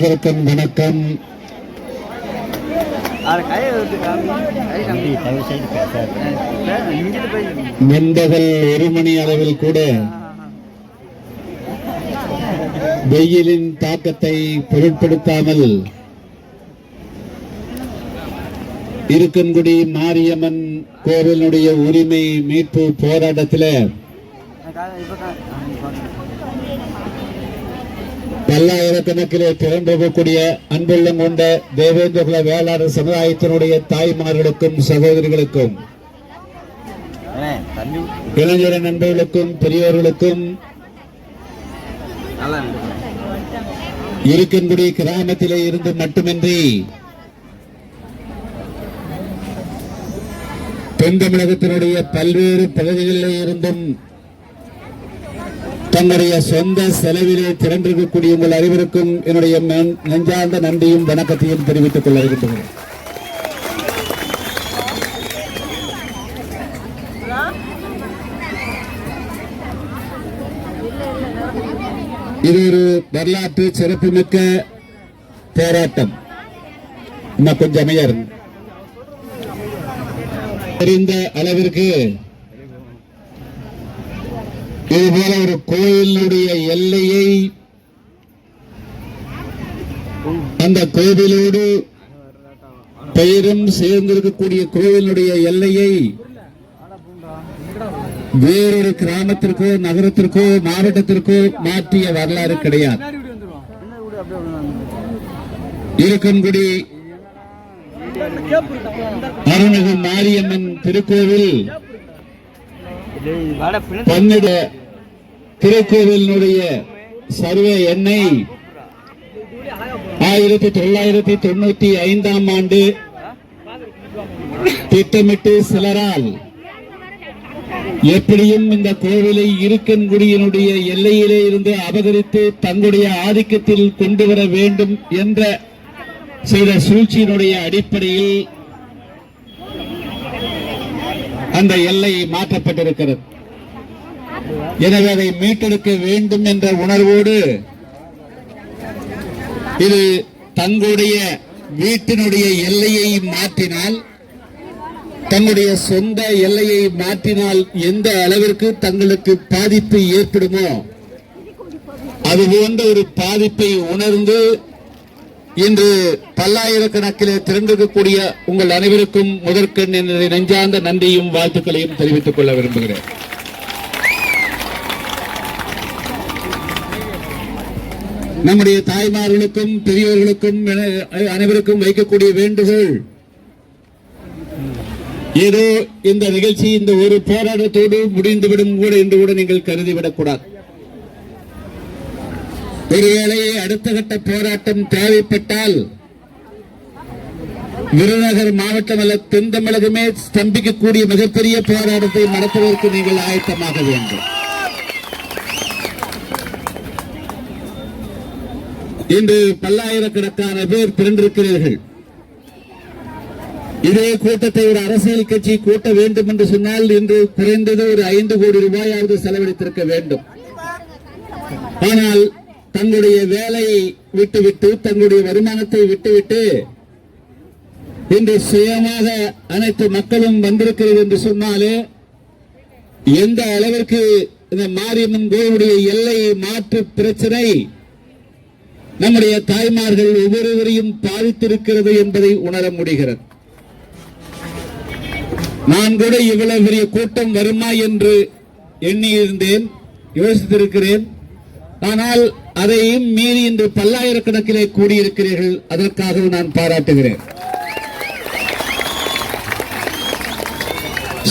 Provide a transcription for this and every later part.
வணக்கம் வணக்கம் ஒரு மணி அளவில் கூட வெயிலின் தாக்கத்தை பொருட்படுத்தாமல் இருக்கன்குடி மாரியம்மன் கோவிலுடைய உரிமை மீட்பு போராட்டத்தில் பல்லாயிரக்கணக்கிலே திரண்டிருக்கக்கூடிய அன்புள்ளம் கொண்ட தேவேந்திரகுல வேளாளர் சமுதாயத்தினுடைய தாய்மார்களுக்கும் சகோதரிகளுக்கும் இளைஞர நண்பர்களுக்கும் பெரியோர்களுக்கும் இருக்கன்குடி கிராமத்திலே இருந்து மட்டுமின்றி தென் தமிழகத்தினுடைய பல்வேறு பகுதிகளிலே இருந்தும் தன்னுடைய சொந்த செலவிலே திரண்டிருக்கக்கூடிய உங்கள் அனைவருக்கும் என்னுடைய நெஞ்சார்ந்த நன்றியும் வணக்கத்தையும் தெரிவித்துக் கொள்ள இருக்கின்றேன் இது ஒரு வரலாற்று சிறப்புமிக்க போராட்டம். இன்னும் கொஞ்சம் அமையா தெரிந்த அளவிற்கு இதுபோல ஒரு கோயிலுடைய எல்லையை அந்த கோவிலோடு பெயரும் சேர்ந்திருக்கக்கூடிய கோவிலுடைய எல்லையை வேறொரு கிராமத்திற்கோ நகரத்திற்கோ மாவட்டத்திற்கோ மாற்றிய வரலாறு கிடையாது. இருக்கன்குடி அருணகு மாரியம்மன் திருக்கோவில் பன்னிட திருக்கோவிலினுடைய சர்வே எண்ணை ஆயிரத்தி தொள்ளாயிரத்தி தொண்ணூத்தி ஐந்தாம் ஆண்டு திட்டமிட்டு சிலரால் எப்படியும் இந்த கோவிலை இருக்கன்குடியினுடைய எல்லையிலே இருந்து அபகரித்து தங்களுடைய ஆதிக்கத்தில் கொண்டு வர வேண்டும் என்ற செய்த சூழ்ச்சியினுடைய அடிப்படையில் அந்த எல்லை மாற்றப்பட்டிருக்கிறது. எனவே அதை மீட்டெடுக்க வேண்டும் என்ற உணர்வோடு இது தங்களுடைய வீட்டினுடைய எல்லையை மாற்றினால் தங்களுடைய சொந்த எல்லையை மாற்றினால் எந்த அளவிற்கு தங்களுக்கு பாதிப்பு ஏற்படுமோ அது போன்ற ஒரு பாதிப்பை உணர்ந்து இன்று பல்லாயிரக்கணக்கில் திரண்டிருக்கக்கூடிய உங்கள் அனைவருக்கும் முதற்கண் என்னுடைய நெஞ்சார்ந்த நன்றியும் வாழ்த்துக்களையும் தெரிவித்துக் கொள்ள விரும்புகிறேன். நம்முடைய தாய்மார்களுக்கும் பெரியோர்களுக்கும் என அனைவருக்கும் வைக்கக்கூடிய வேண்டுகோள் ஏதோ இந்த நிகழ்ச்சி இந்த ஒரு போராட்டத்தோடு முடிந்துவிடும் கூட என்று கூட நீங்கள் கருதிவிடக்கூடாது. ஒருவேளை அடுத்த கட்ட போராட்டம் தேவைப்பட்டால் விருதுநகர் மாவட்டம் அல்ல தென் தமிழகமே ஸ்தம்பிக்கக்கூடிய மிகப்பெரிய போராட்டத்தை நடத்துவதற்கு நீங்கள் ஆயத்தமாக வேண்டும். இன்று பல்லாயிரக்கணக்கான பேர் திரண்டிருக்கிறீர்கள் இதே கூட்டத்தை ஒரு அரசியல் கட்சி கூட்ட வேண்டும் என்று சொன்னால் இன்று குறைந்தது ஒரு ஐந்து கோடி ரூபாயாவது செலவழித்திருக்க வேண்டும். ஆனால் தங்களுடைய வேலையை விட்டுவிட்டு தங்களுடைய வருமானத்தை விட்டுவிட்டு இன்று சுயமாக அனைத்து மக்களும் வந்திருக்கிறது என்று சொன்னாலே எந்த அளவிற்கு இந்த மாரியம்மன் கோவிலுடைய எல்லை மாற்று பிரச்சனை நம்முடைய தாய்மார்கள் ஒவ்வொருவரையும் பாதித்திருக்கிறது என்பதை உணர முடிகிறது. நான் கூட இவ்வளவு பெரிய கூட்டம் வருமா என்று எண்ணியிருந்தேன் யோசித்திருக்கிறேன். ஆனால் அதையும் மீறி இன்று பல்லாயிரக்கணக்கிலே கூடியிருக்கிறீர்கள் அதற்காக நான் பாராட்டுகிறேன்.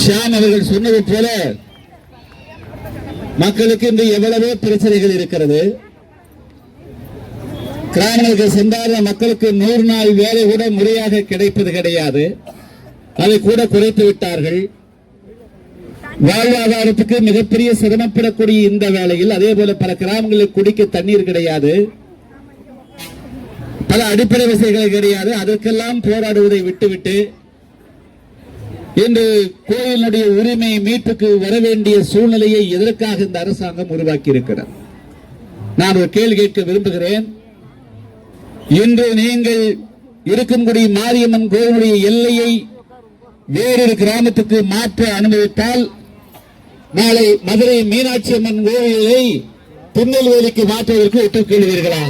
ஷியாம் அவர்கள் சொன்னது போல மக்களுக்கு இன்று எவ்வளவோ பிரச்சனைகள் இருக்கிறது. கிராமங்களுக்கு சென்றால் மக்களுக்கு நூறு நாள் வேலை கூட முறையாக கிடைப்பது கிடையாது. அதை கூட குறைத்து விட்டார்கள். வாழ்வாதாரத்துக்கு மிகப்பெரிய சிரமப்படக்கூடிய இந்த வேளையில் அதே போல பல கிராமங்களில் குடிக்க தண்ணீர் கிடையாது. பல அடிப்படை வசதிகள் கிடையாது. அதற்கெல்லாம் போராடுவதை விட்டுவிட்டு இன்று கோயிலுடைய உரிமை மீட்புக்கு வர வேண்டிய சூழ்நிலையை எதற்காக இந்த அரசாங்கம் உருவாக்கி இருக்கிறது நான் ஒரு கேள்வி கேட்க விரும்புகிறேன். இன்று நீங்கள் இருக்கும்படி மாரியம்மன் கோவிலுடைய எல்லையை வேறொரு கிராமத்துக்கு மாற்ற அனுமதித்தால் நாளை மதுரை மீனாட்சி அம்மன் கோவிலை திருநெல்வேலிக்கு மாற்றுவதற்கு ஒத்துக்கொள்வீர்களா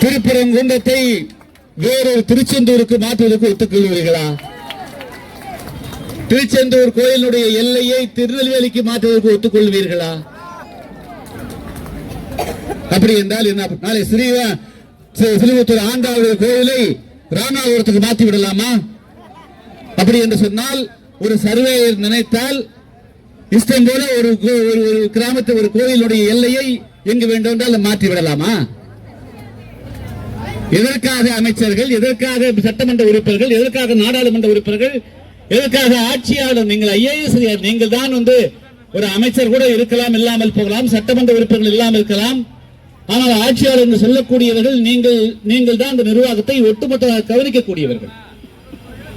திருப்பரங்குன்றத்தை வேறொரு திருச்செந்தூருக்கு மாற்றுவதற்கு ஒத்துக்கொள்வீர்களா திருச்செந்தூர் கோயிலுடைய எல்லையை திருநெல்வேலிக்கு மாற்றுவதற்கு ஒத்துக்கொள்வீர்களா அப்படி என்றால் என்ன? நாளை ஸ்ரீவ ஸ்ரீவத்தூர் ஆண்டாவது கோயிலை ராமநாதபுரத்துக்கு மாற்றி விடலாமா அப்படி என்று சொன்னால் ஒரு சர்வேயர் நினைத்தால் இஷ்டம் போல ஒரு ஒரு ஒரு கிராமத்து ஒரு கோயிலுடைய எல்லையை எங்கு வேண்டுமென்றால் மாற்றி விடலாமா எதற்காக அமைச்சர்கள் எதற்காக சட்டமன்ற உறுப்பினர்கள் எதற்காக நாடாளுமன்ற உறுப்பினர்கள் எதற்காக ஆட்சியாளர் நீங்கள் ஐஏஎஸ் நீங்கள் தான் வந்து ஒரு அமைச்சர் கூட இருக்கலாம் இல்லாமல் போகலாம் சட்டமன்ற உறுப்பினர்கள் இல்லாமல் இருக்கலாம். ஆனால் ஆட்சியாளர் என்று சொல்லக்கூடியவர்கள் நீங்கள் நீங்கள் தான் அந்த நிர்வாகத்தை ஒட்டுமொத்தமாக கவனிக்கக்கூடியவர்கள்.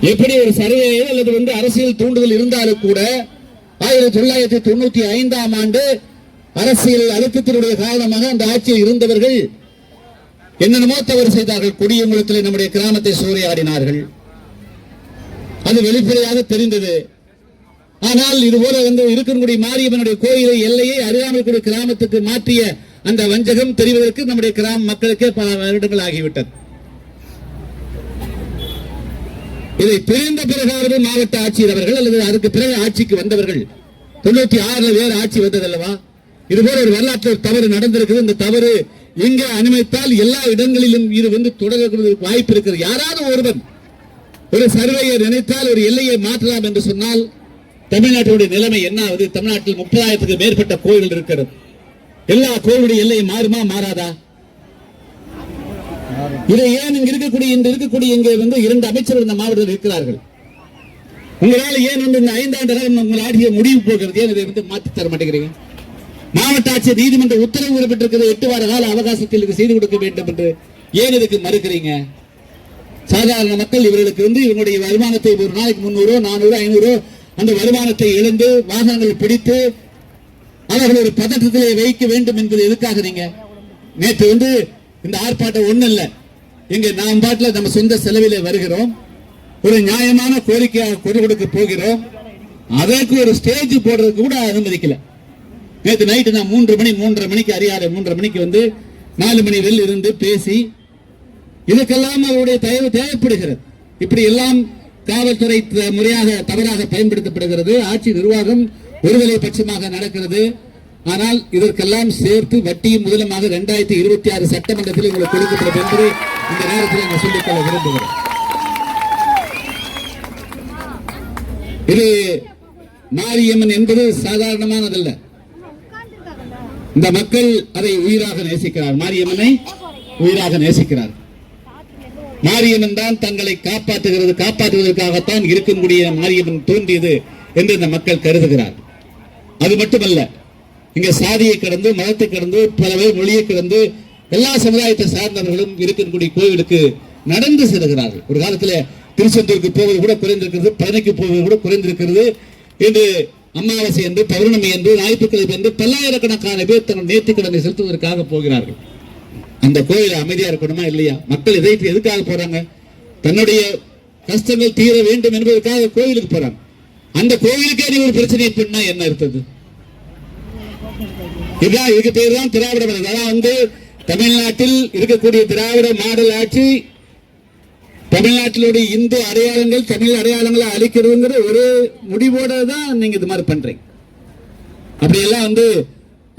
எப்படி ஒரு சர்வேயோ அல்லது வந்து அரசியல் தூண்டுதல் இருந்தாலும் கூட ஆயிரத்தி தொள்ளாயிரத்தி தொண்ணூத்தி ஐந்தாம் ஆண்டு அரசியல் அழுத்தத்தினுடைய காரணமாக அந்த ஆட்சியில் இருந்தவர்கள் என்னென்னமோ தவறு செய்தார்கள். கொடியங்குளத்தில் நம்முடைய கிராமத்தை சூறையாடினார்கள். அது வெளிப்படையாக தெரிந்தது. ஆனால் இதுபோல வந்து இருக்கக்கூடிய மாரியம்மனுடைய கோயிலை எல்லையை அருகாமைக்குடி கிராமத்துக்கு மாற்றிய அந்த வஞ்சகம் தெரிவதற்கு நம்முடைய கிராம மக்களுக்கே பல வருடங்கள் ஆகிவிட்டது. இதை பிரிந்த பிறகாவது மாவட்ட ஆட்சியர் அவர்கள் அல்லது அதுக்கு பிறகு ஆட்சிக்கு வந்தவர்கள். தொண்ணூத்தி ஆறுல வேறு ஆட்சி வந்தது அல்லவா இதுபோல ஒரு வரலாற்று தவறு நடந்திருக்குது. இந்த தவறு எங்க அனுமதித்தால் எல்லா இடங்களிலும் இது வந்து தொடர்வதற்கு வாய்ப்பு இருக்கிறது. யாராவது ஒருவன் ஒரு சர்வேயர் நினைத்தால் ஒரு எல்லையை மாற்றலாம் என்று சொன்னால் தமிழ்நாட்டினுடைய நிலைமை என்ன ஆகுது தமிழ்நாட்டில் முப்பதாயிரத்துக்கு மேற்பட்ட கோயில்கள் இருக்கிறது. எல்லா கோயிலுடைய எல்லை மாறுமா மாறாதா? இதை ஏன் இங்க இருக்கக்கூடிய இன்று இருக்கக்கூடிய இங்க வந்து இரண்டு அமைச்சர்கள் இந்த மாவட்டத்தில் இருக்கிறார்கள்? உங்களால் ஏன் வந்து இந்த ஐந்தாண்டு உங்கள் ஆட்சியை முடிவு போகிறது ஏன் இதை வந்து மாற்றி தர மாட்டேங்கிறீங்க? மாவட்ட ஆட்சியர் நீதிமன்ற உத்தரவு விடப்பட்டிருக்கிறது எட்டு வார கால அவகாசத்தில் இது செய்து கொடுக்க வேண்டும் என்று ஏன் இதுக்கு மறுக்கிறீங்க? சாதாரண மக்கள் இவர்களுக்கு வந்து இவங்களுடைய வருமானத்தை ஒரு நாளைக்கு முன்னூறு நானூறு ஐநூறு அந்த வருமானத்தை இழந்து வாகனங்கள் பிடித்து அவர்கள் ஒரு பதற்றத்திலே வைக்க வேண்டும் என்பது எதுக்காக நீங்க? நேற்று வந்து இந்த ஆர்ப்பாட்டம் ஒண்ணு இல்ல இங்க நாம் பாட்டுல நம்ம சொந்த செலவிலே வருகிறோம். ஒரு நியாயமான கோரிக்கையாக குரல் கொடுக்க போகிறோம். அதற்கு ஒரு ஸ்டேஜ் போடுறதுக்கு கூட அனுமதிக்கல. நேற்று நைட்டு நான் மூன்று மணி மூன்றரை மணிக்கு அறியாத மூன்றரை மணிக்கு வந்து நாலு மணி வெளியில் இருந்து பேசி இதுக்கெல்லாம் அவருடைய தயவு தேவைப்படுகிறது. இப்படி எல்லாம் காவல்துறை முறையாக தவறாக பயன்படுத்தப்படுகிறது. ஆட்சி நிர்வாகம் ஒருதலை பட்சமாக நடக்கிறது. ஆனால் இதற்கெல்லாம் சேர்த்து வட்டியும் முதலமாக இரண்டாயிரத்தி இருபத்தி ஆறு சட்டமன்றத்தில் உங்களுக்கு கொடுக்கப்படும் என்று இந்த நேரத்தில் நான் சொல்லிக்கொள்ள விரும்புகிறேன் இது மாரியம்மன் என்பது சாதாரணமானதல்ல. இந்த மக்கள் அதை உயிராக நேசிக்கிறார். மாரியம்மனை உயிராக நேசிக்கிறார். மாரியம்மன் தான் தங்களை காப்பாற்றுகிறது காப்பாற்றுவதற்காகத்தான் இருக்கக்கூடிய மாரியம்மன் தோன்றியது என்று இந்த மக்கள் கருதுகிறார். அது மட்டுமல்ல இங்க சாதியை கடந்து மதத்தை கடந்து பலவே மொழியை கடந்து எல்லா சமுதாயத்தை சார்ந்தவர்களும் இருக்கக்கூடிய கோவிலுக்கு நடந்து செல்கிறார்கள். ஒரு காலத்துல திருச்செந்தூருக்கு போவது கூட குறைந்திருக்கிறது பழனிக்கு போவது கூட குறைந்திருக்கிறது. என்று அமாவாசை என்று பௌர்ணமி என்று ஞாயிற்றுக்கிழமை என்று பல்லாயிரக்கணக்கான பேர் தங்கள் நேர்த்திக்கடனை செலுத்துவதற்காக போகிறார்கள். அந்த கோயில் அமைதியா இருக்கணுமா இல்லையா? மக்கள் இதை எதுக்காக போறாங்க? தன்னுடைய கஷ்டங்கள் தீர வேண்டும் என்பதற்காக கோயிலுக்கு போறாங்க. அந்த கோவிலுக்கே நீ ஒரு பிரச்சனையை பண்ணா என்ன இருந்தது இதுதான் இதுக்கு பேர் தான் திராவிட மாடல். அதான் வந்து தமிழ்நாட்டில் இருக்கக்கூடிய திராவிட மாடல் ஆட்சி தமிழ்நாட்டிலுடைய இந்து அடையாளங்கள் தமிழ் அடையாளங்களை அழிக்கிறதுங்கிற ஒரு முடிவோட தான் நீங்க இது மாதிரி பண்றீங்க. அப்படியெல்லாம் வந்து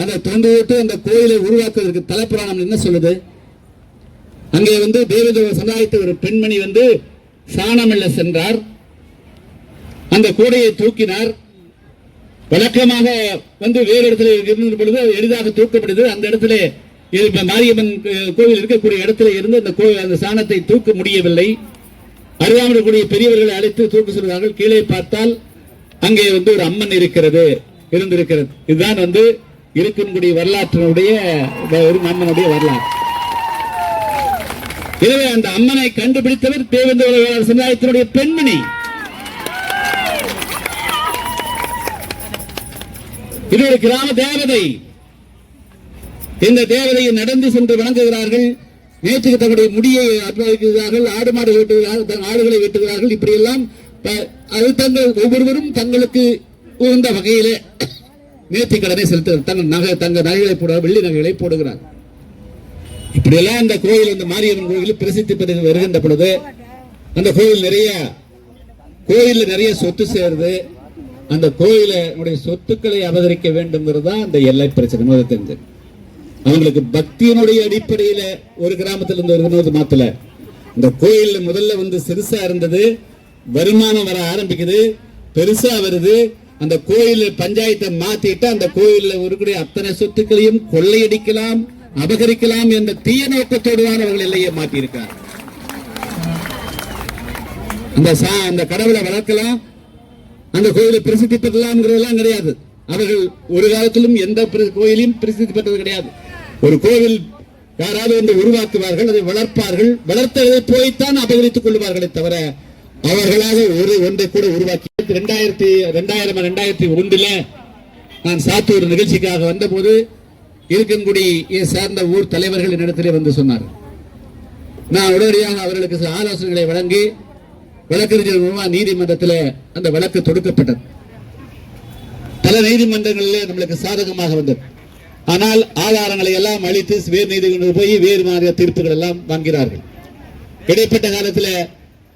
அந்த தொண்டு விட்டு அந்த கோயிலை உருவாக்குவதற்கு தலைப்புராணம் என்ன சொல்லுது? அங்கே வந்து தேவதேவ சமுதாயத்தை ஒரு பெண்மணி வந்து சாணமில்ல சென்றார். அந்த கூடையை தூக்கினார். வழக்கமாக வந்து வேறு இடத்துல இருந்த பொழுது எளிதாக தூக்கப்படுது அந்த இடத்துல மாரியம்மன் கோவில் இருக்கக்கூடிய இடத்துல இருந்து அந்த கோவில் அந்த சாணத்தை தூக்க முடியவில்லை. அருகாமல் பெரியவர்களை அழைத்து தூக்க சொல்கிறார்கள். கீழே பார்த்தால் அங்கே வந்து ஒரு அம்மன் இருக்கிறது இருந்திருக்கிறது. இதுதான் வந்து இருக்கக்கூடிய வரலாற்றினுடைய ஒரு அம்மனுடைய வரலாறு. எனவே அந்த அம்மனை கண்டுபிடித்தவர் தேவேந்திர சமுதாயத்தினுடைய பெண்மணி. இது ஒரு கிராம தேவதை. இந்த தேவதையை நடந்து சென்று வணங்குகிறார்கள். நேற்றுக்கு தங்களுடைய முடியை அர்ப்பணிக்கிறார்கள் ஆடு மாடு வெட்டுகிறார்கள் தன் ஆடுகளை வெட்டுகிறார்கள். இப்படியெல்லாம் ப- அது தங்கள் ஒவ்வொருவரும் தங்களுக்கு உகந்த வகையிலே நேர்த்தி கடனை செலுத்த தங்கள் நகை தங்க நகைகளை போட வெள்ளி நகைகளை போடுகிறார். இப்படியெல்லாம் அந்த கோயில் அந்த மாரியம்மன் கோயில் பிரசித்தி பெற்று வருகின்ற பொழுது அந்த கோயில் நிறைய கோயிலில் நிறைய சொத்து சேருது அந்த கோயிலுடைய சொத்துக்களை அபகரிக்க வேண்டும்ங்கிறது தான் அந்த எல்லை பிரச்சனை. முதல் தெரிஞ்சு. அவங்களுக்கு பக்தியினுடைய அடிப்படையில ஒரு கிராமத்துல இருந்து ஒரு கிராமத்து மாத்தல. இந்த கோயில் முதல்ல வந்து சிறுசா இருந்தது வருமானம் வர ஆரம்பிக்குது பெருசா வருது. அந்த கோயில் பஞ்சாயத்தை மாத்திட்டு அந்த கோயில்ல இருக்கக்கூடிய அத்தனை சொத்துக்களையும் கொள்ளையடிக்கலாம் அபகரிக்கலாம் என்ற தீய நோக்கத்தோடுதான் அவர்கள் எல்லையை மாற்றியிருக்கார். அந்த சா அந்த கடவுளை வளர்க்கலாம் அந்த கோயிலை பிரசித்தி பெறலாம்ங்கிறதெல்லாம் கிடையாது. அவர்கள் ஒரு காலத்திலும் எந்த கோயிலையும் பிரசித்தி பெற்றது கிடையாது. ஒரு கோவில் யாராவது ஒன்று உருவாக்குவார்கள் அதை வளர்ப்பார்கள் வளர்த்ததை போய்த்தான் அபகரித்துக் கொள்வார்களே தவிர அவர்களாக ஒரு ஒன்றை கூட உருவாக்கி ரெண்டாயிரத்தி ரெண்டாயிரம் ரெண்டாயிரத்தி ஒன்றுல நான் சாத்தூர் நிகழ்ச்சிக்காக வந்தபோது இருக்கங்குடி சார்ந்த ஊர் தலைவர்கள் என்னிடத்திலே வந்து சொன்னார் நான் உடனடியாக அவர்களுக்கு சில ஆலோசனைகளை வழங்கி வழக்கறிஞர் மூலமா நீதிமன்றத்தில் அந்த வழக்கு தொடுக்கப்பட்டது. பல நீதிமன்றங்களிலே நம்மளுக்கு சாதகமாக வந்தது. ஆனால் ஆதாரங்களை எல்லாம் அழித்து வேறு நீதிமன்றம் போய் வேறு மாதிரி தீர்ப்புகள் எல்லாம் வாங்கிறார்கள் இடைப்பட்ட காலத்துல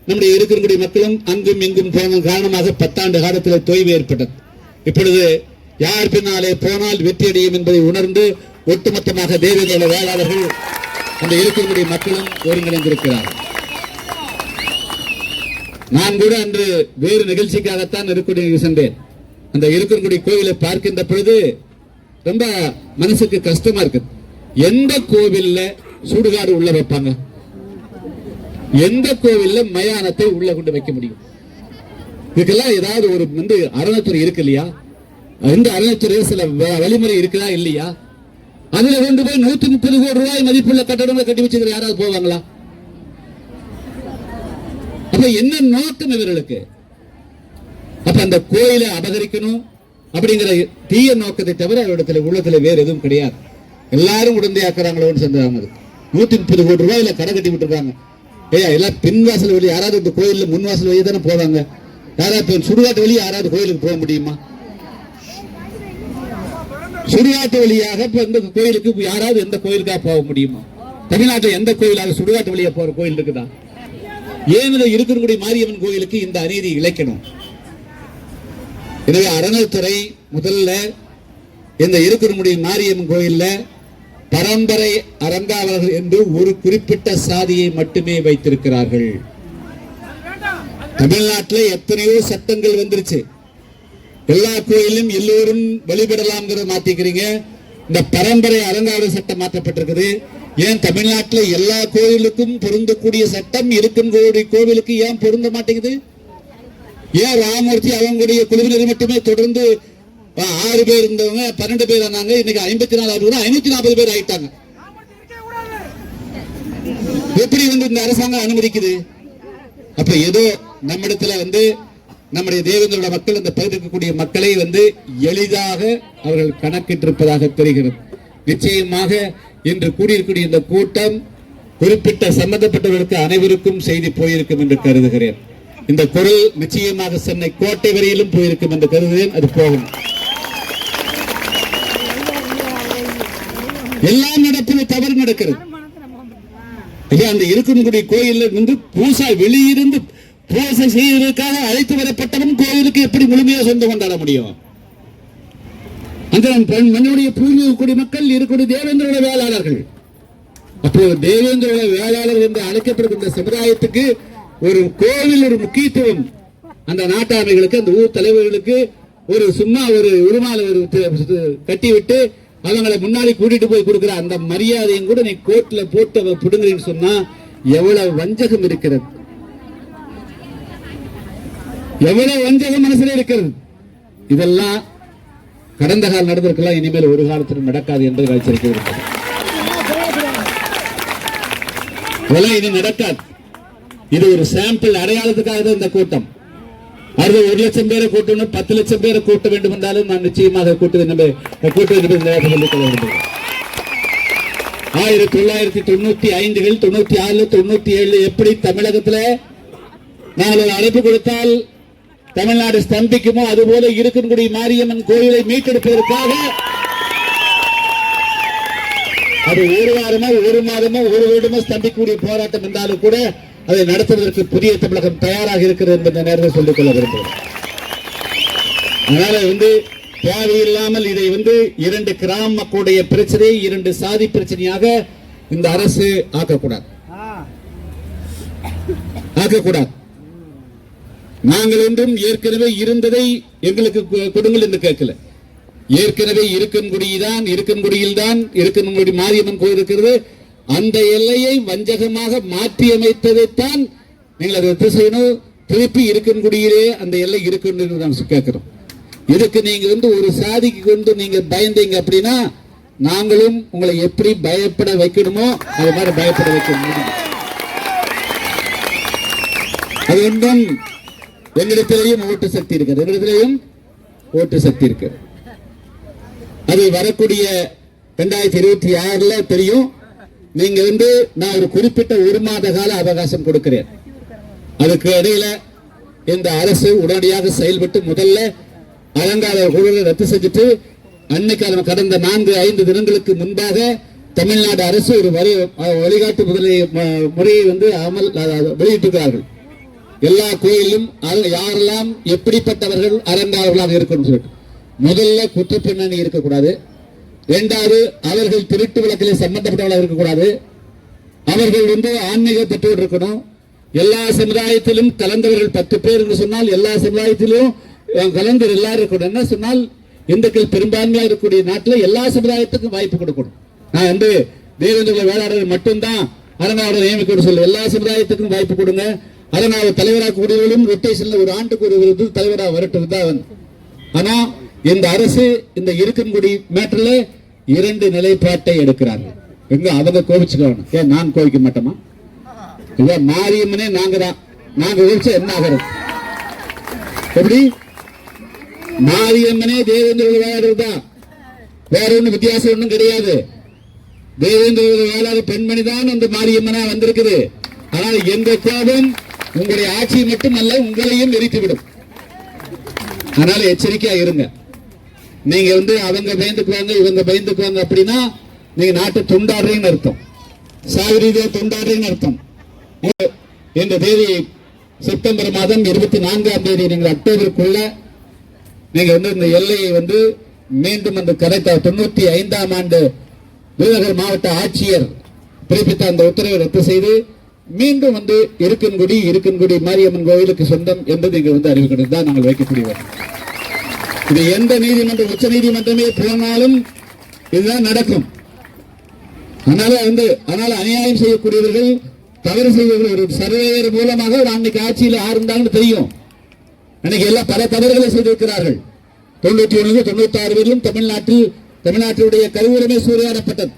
நம்முடைய இருக்கக்கூடிய மக்களும் அங்கும் இங்கும் போன காரணமாக பத்தாண்டு காலத்தில் தொய்வு ஏற்பட்டது. இப்பொழுது யார் பின்னாலே போனால் வெற்றியடையும் என்பதை உணர்ந்து ஒட்டுமொத்தமாக தேவேந்திர வேளாளர்கள் அந்த இருக்கக்கூடிய மக்களும் ஒருங்கிணைந்திருக்கிறார்கள். நான் கூட அன்று வேறு நிகழ்ச்சிக்காகத்தான் இருக்கக்கூடிய சென்றேன். அந்த இருக்கன்குடி கோவிலை பார்க்கின்ற பொழுது ரொம்ப மனசுக்கு கஷ்டமா இருக்கு. எந்த கோவில்ல சுடுகாடு உள்ள வைப்பாங்க? எந்த கோவில்ல மயானத்தை உள்ள கொண்டு வைக்க முடியும்? இதுக்கெல்லாம் ஏதாவது ஒரு வந்து அறநிலைத்துறை இருக்கு இல்லையா? இந்த அறநிலைத்துறை சில வ- வழிமுறை இருக்குதா இல்லையா? அதுல கொண்டு போய் நூத்தி முப்பது கோடி ரூபாய் மதிப்புள்ள கட்டடங்களை கட்டி வச்சுக்கிற யாராவது போவாங்களா? அப்ப என்ன நோக்கம் இவர்களுக்கு? அப்ப அந்த கோயிலை அபகரிக்கணும் அப்படிங்கிற தீய நோக்கத்தை தவிர அவரிடத்துல உள்ளத்துல வேற எதுவும் கிடையாது. எல்லாரும் உடந்தையாக்குறாங்களோன்னு சொன்னாங்க நூத்தி முப்பது கோடி இல்ல கடை கட்டி விட்டுருக்காங்க. ஏயா எல்லாம் பின் வாசல் வழி யாராவது இந்த கோயில்ல முன் வாசல் வழி தானே போவாங்க? யாராவது சுடுகாட்டு வழி யாராவது கோயிலுக்கு போக முடியுமா? சுடுகாட்டு வழியாக இப்ப இந்த கோயிலுக்கு யாராவது எந்த கோயிலுக்காக போக முடியுமா? தமிழ்நாட்டில் எந்த கோயிலாக சுடுகாட்டு வழியா போற கோயில் இருக்குதா? ஏன் இருக்கக்கூடிய மாரியம்மன் கோயிலுக்கு இந்த அநீதி இழைக்கணும்? எனவே அறநிலைத்துறை முதல்ல இந்த இருக்கக்கூடிய மாரியம்மன் கோயில்ல பரம்பரை அறங்காவலர்கள் என்று ஒரு குறிப்பிட்ட சாதியை மட்டுமே வைத்திருக்கிறார்கள். தமிழ்நாட்டில் எத்தனையோ சட்டங்கள் வந்துருச்சு. எல்லா கோயிலும் எல்லோரும் வழிபடலாம்ங்கிறத மாத்திக்கிறீங்க. இந்த பரம்பரை அலங்கார சட்டம் மாற்றப்பட்டிருக்குது. ஏன் தமிழ்நாட்டில் எல்லா கோயிலுக்கும் பொருந்தக்கூடிய சட்டம் இருக்கின்ற கோவிலுக்கு ஏன் பொருந்த மாட்டேங்குது? ஏன் ராமூர்த்தி அவங்களுடைய குழுவினர் மட்டுமே தொடர்ந்து ஆறு பேர் இருந்தவங்க பன்னெண்டு பேர் ஆனாங்க இன்னைக்கு ஐம்பத்தி நாலு ஆறு ஐநூத்தி நாற்பது பேர் ஆயிட்டாங்க. எப்படி வந்து இந்த அரசாங்கம் அனுமதிக்குது? அப்ப ஏதோ நம்மிடத்துல வந்து நம்முடைய தேவேந்திரோட மக்கள் இந்த பகுதியில் இருக்கக்கூடிய மக்களை வந்து எளிதாக அவர்கள் கணக்கிட்டிருப்பதாக தெரிகிறது. நிச்சயமாக இன்று கூடியிருக்கக்கூடிய இந்த கூட்டம் குறிப்பிட்ட சம்பந்தப்பட்டவர்களுக்கு அனைவருக்கும் செய்தி போயிருக்கும் என்று கருதுகிறேன். இந்த குரல் நிச்சயமாக சென்னை கோட்டை வரையிலும் போயிருக்கும் என்று கருதுகிறேன். அது போகும். எல்லாம் நடப்பது தவறு நடக்கிறது. ஐயா அந்த இருக்கன்குடி கோயிலில் இருந்து பூசா வெளியிருந்து பூசை செய்வதற்காக அழைத்து வரப்பட்டவன் கோயிலுக்கு எப்படி முழுமையா சொந்தம் கொண்டாட முடியும்? அந்த மண்ணுடைய பூர்வீக குடிமக்கள் இருக்கக்கூடிய தேவேந்திரோட வேளாளர்கள். அப்போ தேவேந்திரோட வேளாளர் என்று அழைக்கப்படுகின்ற சமுதாயத்துக்கு ஒரு கோவில் ஒரு முக்கியத்துவம். அந்த நாட்டாமைகளுக்கு அந்த ஊர் தலைவர்களுக்கு ஒரு சும்மா ஒரு உருமால ஒரு கட்டி விட்டு அவங்களை முன்னாடி கூட்டிட்டு போய் கொடுக்குற அந்த மரியாதையும் கூட நீ கோர்ட்ல போட்டு அவ பிடுங்குறீன்னு சொன்னா எவ்வளவு வஞ்சகம் இருக்கிறது. எவ்வளவு வஞ்சகம் மனசுல இருக்கிறது. இதெல்லாம் கடந்த கால நடந்திருக்கலாம் இனிமேல் ஒரு காலத்திலும் நடக்காது என்பது எச்சரிக்கை இதெல்லாம் இனி நடக்காது. இது ஒரு சாம்பிள் அடையாளத்துக்காக தான் இந்த கூட்டம். அது ஒரு லட்சம் பேரை கூட்டணும் பத்து லட்சம் பேரை கூட்ட வேண்டும் என்றாலும் நான் நிச்சயமாக கூட்டுவது என்பதை கூட்டுவது என்பதை சொல்லிக் கொள்ள ஆயிரத்தி தொள்ளாயிரத்தி தொண்ணூத்தி ஐந்துகள் தொண்ணூத்தி ஆறு தொண்ணூத்தி ஏழு எப்படி தமிழகத்துல நாங்கள் அழைப்பு கொடுத்தால் தமிழ்நாடு ஸ்தம்பிக்குமோ அதுபோல இருக்கன்குடி மாரியம்மன் கோயிலை மீட்டெடுப்பதற்காக அது ஒரு வாரமோ ஒரு மாதமோ ஒரு வருடமோ ஸ்தம்பிக்கக்கூடிய போராட்டம் என்றாலும் கூட அதை நடத்துவதற்கு புதிய தமிழகம் தயாராக இருக்கிறது என்பதை நேரத்தில் சொல்லிக் கொள்ள விரும்புகிறேன். அதனால வந்து தேவையில்லாமல் இதை வந்து இரண்டு கிராம மக்களுடைய பிரச்சனை இரண்டு சாதி பிரச்சனையாக இந்த அரசு ஆக்கக்கூடாது. ஆக்கக்கூடாது. நாங்கள் ஒன்றும் ஏற்கனவே இருந்ததை எங்களுக்கு கொ- கொடுங்கள் என்று கேட்கல. ஏற்கனவே இருக்கன்குடிதான் இருக்கன்குடியில் தான் இருக்கன்குடி மாரியம்மன் கோயில் இருக்கிறது. அந்த எல்லையை வஞ்சகமாக மாற்றி அமைத்ததைத்தான் நீங்கள் அதை ரத்து செய்யணும். திருப்பி இருக்கன்குடியிலே அந்த எல்லை இருக்குன்னு நான் கேட்கிறோம். இதுக்கு நீங்க வந்து ஒரு சாதிக்கு கொண்டு நீங்க பயந்தீங்க அப்படின்னா நாங்களும் உங்களை எப்படி பயப்பட வைக்கணுமோ அது மாதிரி பயப்பட வைக்க முடியும். அது ஒன்றும் எங்களிடத்திலேயும் ஓட்டு சக்தி இருக்கிறது. எங்களிடத்திலேயும் ஓட்டு சக்தி இருக்கு அது வரக்கூடிய ரெண்டாயிரத்தி இருபத்தி ஆறுல தெரியும். நீங்க வந்து நான் ஒரு குறிப்பிட்ட ஒரு மாத கால அவகாசம் கொடுக்கிறேன். அதுக்கு இடையில இந்த அரசு உடனடியாக செயல்பட்டு முதல்ல அலங்கார குழுவை ரத்து செஞ்சுட்டு அன்னைக்கு கடந்த நான்கு ஐந்து தினங்களுக்கு முன்பாக தமிழ்நாடு அரசு ஒரு வழி வழிகாட்டு முதலை ம- முறையை வந்து அமல் வெளியிட்டிருக்கிறார்கள். எல்லா கோயிலும் யாரெல்லாம் எப்படிப்பட்டவர்கள் அறந்தார்களாக இருக்கணும் சொல்லிட்டு. முதல்ல குற்றப்பின்னணி இருக்கக்கூடாது. இரண்டாவது அவர்கள் திருட்டு விளக்கில் சம்பந்தப்பட்டவர்களாக இருக்கக்கூடாது. அவர்கள் வந்து ஆன்மீக பெற்றோர் இருக்கணும். எல்லா சமுதாயத்திலும் கலந்தவர்கள் பத்து பேர் என்று சொன்னால் எல்லா சமுதாயத்திலும் கலந்தர் எல்லாரும் இருக்கணும். என்ன சொன்னால் இந்துக்கள் பெரும்பான்மையாக இருக்கக்கூடிய நாட்டில் எல்லா சமுதாயத்துக்கும் வாய்ப்பு கொடுக்கணும். நான் வந்து தேவேந்திர வேளாளர் மட்டும்தான் அரங்காவலர் நியமிக்கணும் சொல்லு எல்லா சமுதாயத்துக்கும் வாய்ப்பு கொடுங்க. அதனால தலைவராக கூடியவர்களும் ரொட்டேஷன்ல ஒரு ஆண்டுக்கு ஒரு விருது தலைவராக வரட்டும் தான் ஆனா இந்த அரசு இந்த இருக்கன்குடி மேட்டர்ல இரண்டு நிலைப்பாட்டை எடுக்கிறார்கள். எங்க அவங்க கோபிச்சுக்கணும் ஏன் நான் கோபிக்க மாட்டோமா இதான் மாரியம்மனே நாங்க தான். நாங்க கோபிச்சா என்ன ஆகிறோம் எப்படி? மாரியம்மனே தேவேந்திர விளையாடுறது தான். வேற ஒண்ணும் வித்தியாசம் ஒண்ணும் கிடையாது. தேவேந்திர வேளாண் பெண்மணி தான் அந்த மாரியம்மனா வந்திருக்குது. ஆனால் எந்த கோபம் உங்களுடைய ஆட்சி மட்டுமல்ல உங்களையும் எரித்துவிடும். அதனால எச்சரிக்கையா இருங்க. நீங்க வந்து அவங்க பயந்துக்குவாங்க இவங்க பயந்துக்குவாங்க அப்படின்னா நீங்க நாட்டை துண்டாடுறீங்கன்னு அர்த்தம். சாகுரீதியா துண்டாடுறீங்கன்னு அர்த்தம். இந்த தேதி செப்டம்பர் மாதம் இருபத்தி நான்காம் தேதி நீங்கள் அக்டோபருக்குள்ள நீங்க வந்து இந்த எல்லையை வந்து மீண்டும் அந்த கரைத்த தொண்ணூத்தி ஐந்தாம் ஆண்டு விருதுநகர் மாவட்ட ஆட்சியர் பிறப்பித்த அந்த உத்தரவை ரத்து செய்து மீண்டும் வந்து இருக்கன்குடி இருக்கன்குடி மாரியம்மன் கோவிலுக்கு சொந்தம் என்பது இங்கே வந்து அறிவிக்கிறது தான் நாங்கள் வைக்கக்கூடியவர். இது எந்த நீதிமன்றம் உச்ச நீதிமன்றமே போனாலும் இதுதான் நடக்கும். அதனால வந்து அதனால அநியாயம் செய்யக்கூடியவர்கள் தவறு செய்வர்கள் ஒரு சர்வேயர் மூலமாக ஒரு அன்னைக்கு ஆட்சியில் யார் இருந்தாங்கன்னு தெரியும். அன்னைக்கு எல்லாம் பல தவறுகளை செய்திருக்கிறார்கள். தொண்ணூத்தி ஒன்று தொண்ணூத்தி ஆறு வரையிலும் தமிழ்நாட்டில் தமிழ்நாட்டினுடைய கருவூலமே சூறையாடப்பட்டது.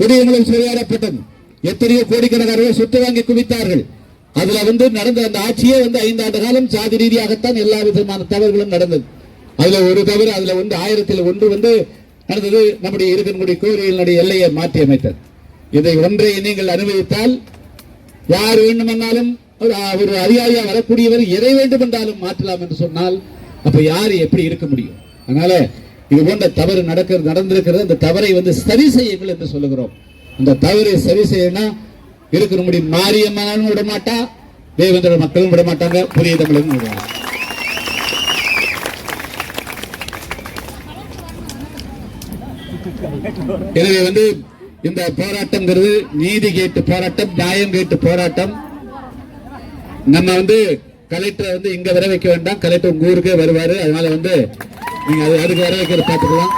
குடியங்களும் சூறையாடப்பட்டது. எத்தனையோ கோடிக்கணக்கானவர்கள் சொத்து வாங்கி குவித்தார்கள். அதுல வந்து நடந்த அந்த ஆட்சியே வந்து ஐந்தாண்டு காலம் சாதி ரீதியாகத்தான் எல்லா விதமான தவறுகளும் நடந்தது. அதுல ஒரு தவறு அதுல வந்து ஆயிரத்தில் ஒன்று வந்து நடந்தது. நம்முடைய இருக்கக்கூடிய கோயில்களுடைய எல்லையை மாற்றி அமைத்தது. இதை ஒன்றை நீங்கள் அனுமதித்தால் யார் வேண்டுமென்றாலும் ஒரு ஒரு அதிகாரியா வரக்கூடியவர் எதை வேண்டும் என்றாலும் மாற்றலாம் என்று சொன்னால் அப்ப யார் எப்படி இருக்க முடியும்? அதனால இது போன்ற தவறு நடக்கிறது நடந்திருக்கிறது. அந்த தவறை வந்து சரி செய்யுங்கள் என்று சொல்லுகிறோம். அந்த தவறை சரி செய்யணும் இருக்கிற மாரியம்மனும் விடமாட்டா தேவேந்திர மக்களும் விட மாட்டாங்க புதிய தமிழகம் விடுவாங்க எனவே வந்து இந்த போராட்டம்ங்கிறது நீதி கேட்டு போராட்டம் நியாயம் கேட்டு போராட்டம். நம்ம வந்து கலெக்டரை வந்து இங்க வர வைக்க வேண்டாம். கலெக்டர் உங்க ஊருக்கே வருவாரு. அதனால வந்து நீங்க அது அதுக்கு வர வைக்கிற பார்த்துக்கலாம்.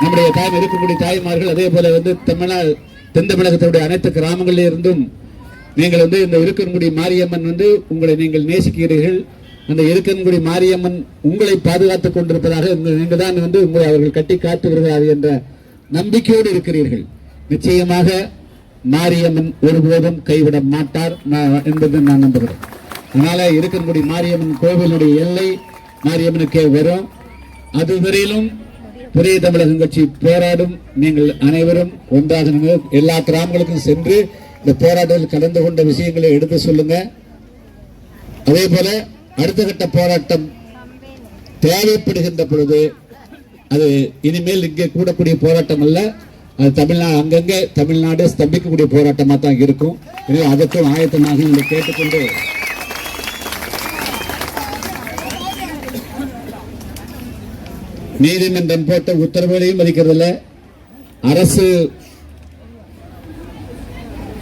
நம்முடைய தாய் இருக்கக்கூடிய தாய்மார்கள் அதே போல வந்து தமிழ்நாடு தென் தமிழகத்தினுடைய அனைத்து கிராமங்களில் இருந்தும் நீங்கள் வந்து இந்த இருக்கன்குடி மாரியம்மன் வந்து உங்களை நீங்கள் நேசிக்கிறீர்கள். அந்த இருக்கன்குடி மாரியம்மன் உங்களை பாதுகாத்துக் கொண்டிருப்பதாக நீங்கள் தான் வந்து உங்களை அவர்கள் கட்டி காத்து வருகிறார்கள் என்ற நம்பிக்கையோடு இருக்கிறீர்கள். நிச்சயமாக மாரியம்மன் ஒருபோதும் கைவிட மாட்டார். நான் என்பதை நான் நம்புகிறேன். அதனால இருக்கன்குடி மாரியம்மன் கோவிலுடைய எல்லை மாரியம்மனுக்கே வரும். அதுவரையிலும் புதிய தமிழகம் கட்சி போராடும் நீங்கள் அனைவரும் ஒன்றாக நின்று எல்லா கிராமங்களுக்கும் சென்று இந்த போராட்டத்தில் கலந்து கொண்ட விஷயங்களை எடுத்து சொல்லுங்க. அதே போல அடுத்த கட்ட போராட்டம் தேவைப்படுகின்ற பொழுது அது இனிமேல் இங்கே கூடக்கூடிய போராட்டம் அல்ல. அது தமிழ்நாடு அங்கங்கே தமிழ்நாடு ஸ்தம்பிக்கக்கூடிய போராட்டமாக தான் இருக்கும். எனவே அதற்கும் ஆயத்தமாக நீங்கள் கேட்டுக்கொண்டு நீதிமன்றம் போட்ட உத்தரவுகளையும் மதிக்கிறதில்ல அரசு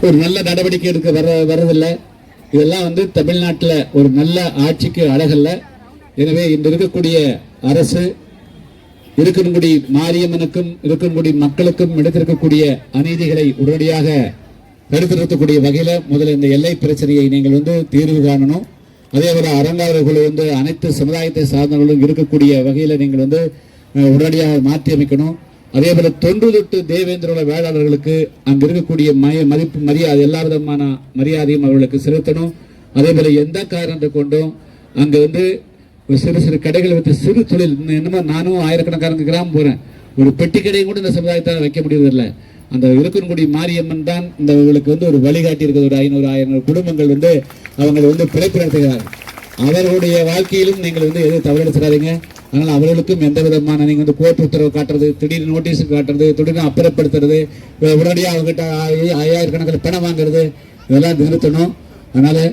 ஒரு நல்ல நடவடிக்கை எடுக்க வர வர்றதில்லை இதெல்லாம் வந்து தமிழ்நாட்டில் ஒரு நல்ல ஆட்சிக்கு அழகல்ல. எனவே இன்று இருக்கக்கூடிய அரசு இருக்கன்குடி மாரியம்மனுக்கும் இருக்கன்குடி மக்களுக்கும் எடுத்திருக்கக்கூடிய அநீதிகளை உடனடியாக தடுத்து நிறுத்தக்கூடிய வகையில் முதல்ல இந்த எல்லை பிரச்சனையை நீங்கள் வந்து தீர்வு காணணும். அதே போல அறங்காவலர்கள் வந்து அனைத்து சமுதாயத்தை சார்ந்தவர்களும் இருக்கக்கூடிய வகையில் நீங்கள் வந்து உடனடியாக மாற்றி அமைக்கணும். அதே போல தொன்று தொட்டு தேவேந்திரோட வேளாளர்களுக்கு அங்கே இருக்கக்கூடிய மய- மதிப்பு மரியாதை எல்லா விதமான மரியாதையும் அவர்களுக்கு செலுத்தணும். அதே போல எந்த காரணத்தை கொண்டும் அங்கே வந்து சிறு சிறு கடைகள் வைத்து சிறு தொழில் இன்னும் என்னமோ நானும் ஆயிரக்கணக்கான கிராமம் போறேன். ஒரு பெட்டி கடையும் கூட இந்த சமுதாயத்தால் வைக்க முடியறதில்லை. அந்த இருக்கன்குடி மாரியம்மன் தான் இந்த இவங்களுக்கு வந்து ஒரு வழிகாட்டி இருக்கிறது ஒரு ஐநூறு ஆயிரம் குடும்பங்கள் வந்து அவங்களை வந்து பிழைப்பு நடத்துகிறார்கள் அவர்களுடைய வாழ்க்கையிலும் நீங்கள் வந்து எதுவும் தவறெடுத்துறாதீங்க அதனால் அவர்களுக்கும் எந்த விதமான நீங்கள் வந்து கோர்ட் உத்தரவு காட்டுறது திடீர்னு நோட்டீஸ் காட்டுறது திடீர்னு அப்புறப்படுத்துறது உடனடியாக அவங்ககிட்ட ஐயாயிரக்கணக்கில் பணம் வாங்குறது இதெல்லாம் நிறுத்தணும். அதனால்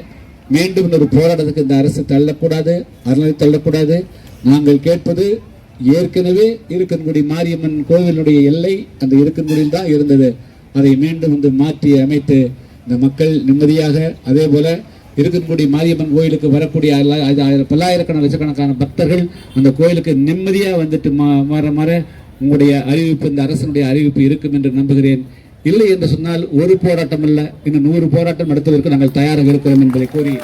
மீண்டும் இன்னொரு போராட்டத்துக்கு இந்த அரசு தள்ளக்கூடாது அறநிலை தள்ளக்கூடாது. நாங்கள் கேட்பது ஏற்கனவே இருக்கன்குடி மாரியம்மன் கோவிலுடைய எல்லை அந்த இருக்கன்குடியில் தான் இருந்தது. அதை மீண்டும் வந்து மாற்றி அமைத்து இந்த மக்கள் நிம்மதியாக அதே போல இருக்கன்குடி மாரியம்மன் கோயிலுக்கு வரக்கூடிய ஆயிரம் பல்லாயிரக்கணக்கான லட்சக்கணக்கான பக்தர்கள் அந்த கோயிலுக்கு நிம்மதியாக வந்துட்டு மா- மாற மாற உங்களுடைய அறிவிப்பு இந்த அரசனுடைய அறிவிப்பு இருக்கும் என்று நம்புகிறேன். இல்லை என்று சொன்னால் ஒரு போராட்டம் அல்ல இன்னும் நூறு போராட்டம் நடத்துவதற்கு நாங்கள் தயாராக இருக்கிறோம் என்பதை கூறி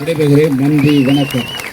விடைபெறுகிறேன். நன்றி வணக்கம்.